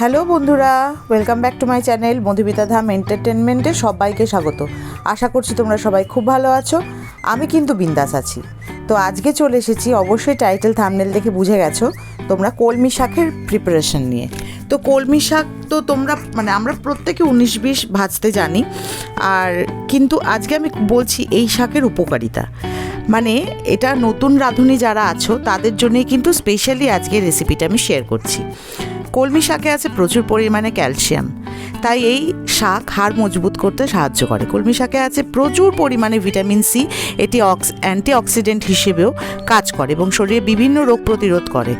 Hello বন্ধুরা welcome back to my channel Madhumita Dham এন্টারটেনমেন্টে সবাইকে স্বাগত। আশা করছি তোমরা সবাই খুব ভালো আছো, আমি কিন্তু বিন্দাস আছি। তো আজকে চলে এসেছি, অবশ্যই টাইটেল থামনেল দেখে বুঝে গেছো, তোমরা কলমি শাকের প্রিপারেশন নিয়ে। তো কলমি শাক তো তোমরা মানে আমরা প্রত্যেকে উনিশ বিশ ভাজতে জানি, আর কিন্তু আজকে আমি বলছি এই শাকের উপকারিতা। মানে এটা নতুন রাঁধুনি যারা আছো, তাদের জন্যই কিন্তু স্পেশালি আজকে রেসিপিটা আমি শেয়ার করছি। কলমি শাকে আছে প্রচুর পরিমাণে ক্যালসিয়াম তাই এই শাক হাড় মজবুত করতে সাহায্য করে। কলমি শাকে আছে প্রচুর পরিমাণে ভিটামিন সি এটি অক্স অ্যান্টিঅক্সিডেন্ট হিসেবেও কাজ করে এবং শরীরে বিভিন্ন রোগ প্রতিরোধ করে।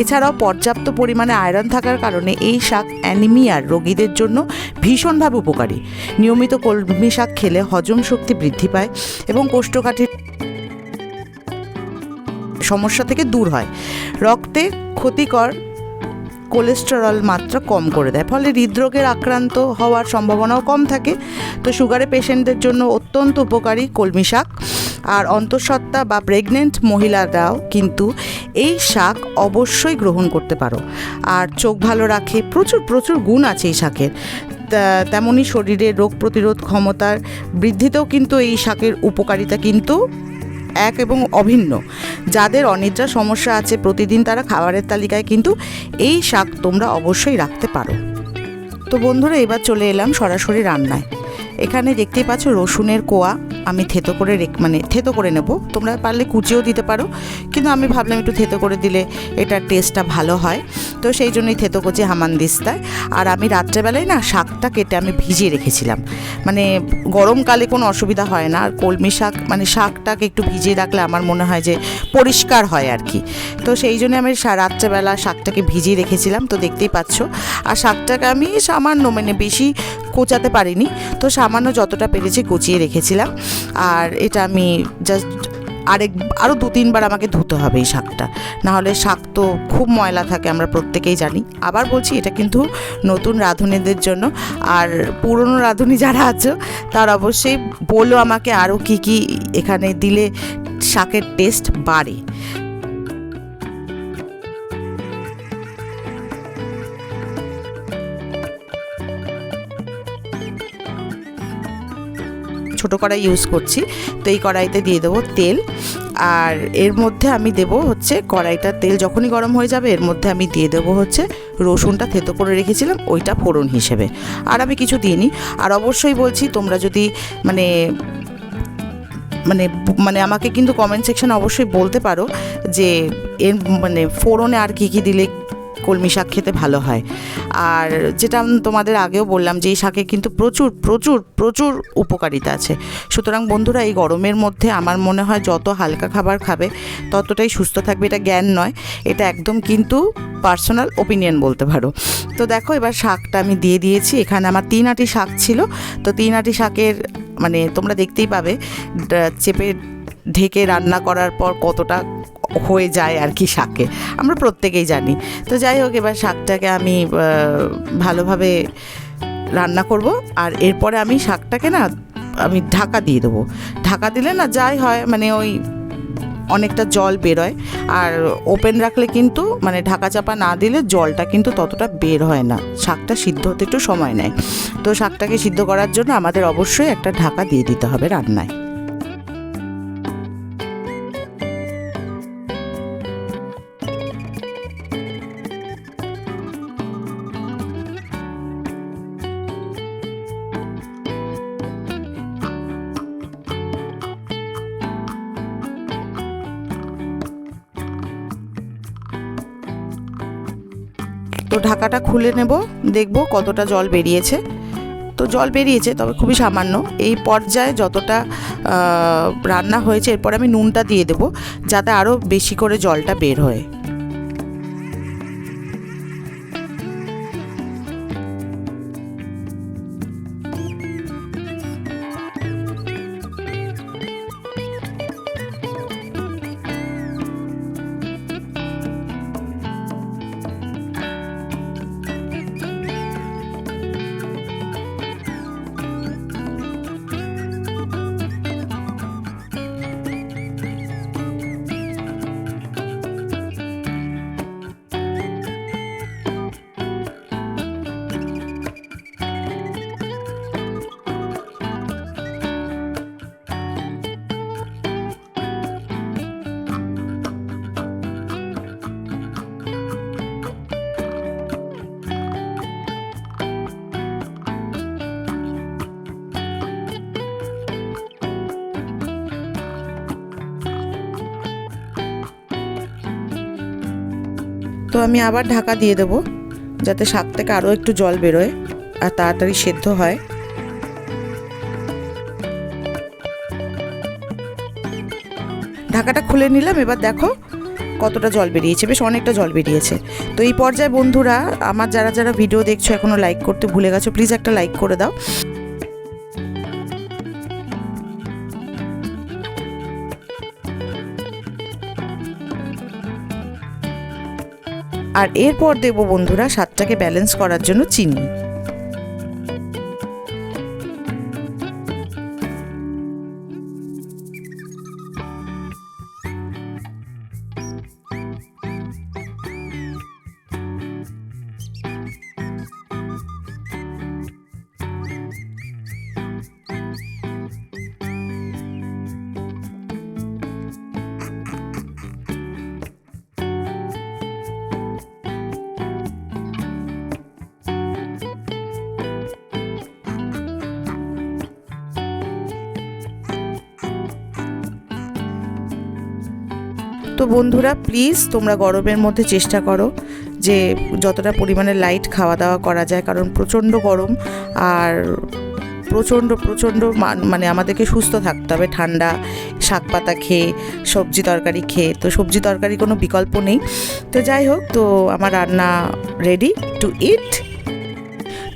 এছাড়াও পর্যাপ্ত পরিমাণে আয়রন থাকার কারণে এই শাক অ্যানিমিয়ার রোগীদের জন্য ভীষণভাবে উপকারী। নিয়মিত কলমি শাক খেলে হজম শক্তি বৃদ্ধি পায় এবং কোষ্ঠকাঠির সমস্যা থেকে দূর হয়। রক্তে ক্ষতিকর কোলেস্টেরল মাত্রা কম করে দেয়। ফলে হৃদরোগের আক্রান্ত হওয়ার সম্ভাবনাও কম থাকে। তো সুগারের পেশেন্টদের জন্য অত্যন্ত উপকারী কলমি শাক। আর অন্তঃসত্ত্বা বা প্রেগনেন্ট মহিলারাও কিন্তু এই শাক অবশ্যই গ্রহণ করতে পারো। আর চোখ ভালো রাখে, প্রচুর প্রচুর গুণ আছে এই শাকের। তেমনই শরীরের রোগ প্রতিরোধ ক্ষমতার বৃদ্ধিতেও কিন্তু এই শাকের উপকারিতা কিন্তু এক এবং অভিন্ন। যাদের অনিদ্রা সমস্যা আছে প্রতিদিন তারা খাবারের তালিকায় কিন্তু এই শাক তোমরা অবশ্যই রাখতে পারো। তো বন্ধুরা, এবার চলে এলাম সরাসরি রান্নায়। এখানে দেখতে পাচ্ছ রসুনের কোয়া আমি থেতো করে রেখ- মানে থেতো করে নেব। তোমরা পারলে কুচিও দিতে পারো। কিন্তু আমি ভাবলাম একটু থেতো করে দিলে এটার টেস্টটা ভালো হয়। তো সেই জন্যই থেতো করছি হামানদিস্তায় আর আমি রাত্রেবেলায় না শাকটা কেটে আমি ভিজিয়ে রেখেছিলাম। মানে গরমকালে কোনো অসুবিধা হয় না। আর কলমি শাক মানে শাকটাকে একটু ভিজিয়ে রাখলে আমার মনে হয় যে পরিষ্কার হয় আর কি। তো সেই জন্য আমি রাত্রেবেলা শাকটাকে ভিজিয়ে রেখেছিলাম। তো দেখতেই পাচ্ছ। আর শাকটাকে আমি সামান্য মানে বেশি কোচাতে পারিনি। তো সামান্য যতটা পেরেছি কুচিয়ে রেখেছিলাম। আর এটা আমি জাস্ট আরেক আরও দু, তিনবার আমাকে ধুতে হবে এই শাকটা। নাহলে শাক তো খুব ময়লা থাকে, আমরা প্রত্যেকেই জানি। আবার বলছি, এটা কিন্তু নতুন রাঁধুনিদের জন্য। আর পুরনো রাঁধুনি যারা আছো, তার অবশ্যই বলো আমাকে আরও কি কি এখানে দিলে শাকের টেস্ট বাড়ে। ছোট কড়াই ইউজ করছি। তো এই কড়াইতে দিয়ে দেবো তেল। আর এর মধ্যে আমি দেব হচ্ছে কড়াইটার তেল যখনই গরম হয়ে যাবে, এর মধ্যে আমি দিয়ে দেবো হচ্ছে রসুনটা থেতো করে রেখেছিলাম, ওইটা ফোড়ন হিসেবে। আর আমি কিছু দিইনি। আর অবশ্যই বলছি, তোমরা যদি মানে মানে মানে আমাকে কিন্তু কমেন্ট সেকশনে অবশ্যই বলতে পারো যে এর মানে ফোড়নে আর কী কী দিলে কলমি শাক খেতে ভালো হয়। আর যেটা আমি তোমাদের আগেও বললাম যে, এই শাকে কিন্তু প্রচুর প্রচুর প্রচুর উপকারিতা আছে। সুতরাং বন্ধুরা, এই গরমের মধ্যে আমার মনে হয় যত হালকা খাবার খাবে, ততটাই সুস্থ থাকবে। এটা জ্ঞান নয়, এটা একদম কিন্তু পার্সোনাল ওপিনিয়ন বলতে পারো। তো দেখো, এবার শাকটা আমি দিয়ে দিয়েছি। এখানে আমার তিন আটি শাক ছিল। তো তিন আটি শাকের মানে তোমরা দেখতেই পাবে চেপে ঢেকে রান্না করার পর কতটা হয়ে যায় আর কি শাকে। আমরা প্রত্যেকেই জানি। তো যাই হোক, এবার শাকটাকে আমি ভালোভাবে রান্না করব আর এরপরে আমি শাকটাকে না, আমি ঢাকা দিয়ে দেবো। ঢাকা দিলে না, যাই হয় মানে ওই অনেকটা জল বেরোয়। আর ওপেন রাখলে কিন্তু মানে ঢাকা চাপা না দিলে জলটা কিন্তু ততটা বের হয় না। শাকটা সিদ্ধ হতে একটু সময় নেয়। তো শাকটাকে সিদ্ধ করার জন্য আমাদের অবশ্যই একটা ঢাকা দিয়ে দিতে হবে রান্নায়। তো ঢাকাটা খুলে নেব, দেখব কতটা জল বেরিয়েছে। তো জল বেরিয়েছে, তবে খুবই সামান্য। এই পর্যায়ে যতটা রান্না হয়েছে, এরপর আমি নুনটা দিয়ে দেবো, যাতে আরও বেশি করে জলটা বের হয়। তো আমি আবার ঢাকা দিয়ে দেবো, যাতে শাক থেকে আরও একটু জল বেরোয় আর তাড়াতাড়ি সেদ্ধ হয়। ঢাকাটা খুলে নিলাম, এবার দেখো কতটা জল বেরিয়েছে, বেশ অনেকটা জল বেরিয়েছে। তো এই পর্যায়ে বন্ধুরা, আমার যারা যারা ভিডিও দেখছ এখনও লাইক করতে ভুলে গেছো প্লিজ একটা লাইক করে দাও। আর এরপর দেব বন্ধুরা স্বাদটাকে ব্যালেন্স করার জন্য চিনি। তো বন্ধুরা প্লিজ তোমরা গরমের মধ্যে চেষ্টা করো যে যতটা পরিমাণে লাইট খাওয়া দাওয়া করা যায়, কারণ প্রচণ্ড গরম আর প্রচণ্ড প্রচণ্ড মানে আমাদেরকে সুস্থ থাকতে হবে। ঠান্ডা, শাক পাতা খেয়ে, সবজি তরকারি খেয়ে। তো সবজি তরকারি কোনো বিকল্প নেই। তো যাই হোক, তো আমার রান্না রেডি টু ইট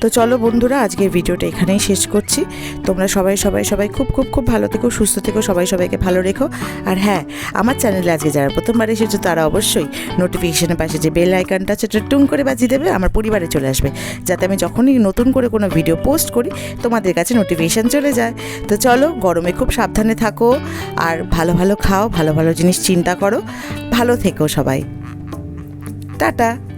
তো চলো বন্ধুরা, আজকের ভিডিওটা এখানেই শেষ করছি। তোমরা সবাই সবাই সবাই খুব খুব খুব ভালো থেকো, সুস্থ থেকো, সবাই সবাইকে ভালো রেখো। আর হ্যাঁ আমার চ্যানেলে আজকে যারা প্রথমবার এসেছ, তারা অবশ্যই নোটিফিকেশনের পাশে যে বেল আইকনটা সেটা টুং করে বাজিয়ে দেবে, আমার পরিবারে চলে আসবে। যাতে আমি যখনই নতুন করে কোনো ভিডিও পোস্ট করি, তোমাদের কাছে নোটিফিকেশান চলে যায়। তো চলো, গরমে খুব সাবধানে থাকো, আর ভালো ভালো খাও, ভালো ভালো জিনিস চিন্তা করো। ভালো থেকো সবাই। টাটা।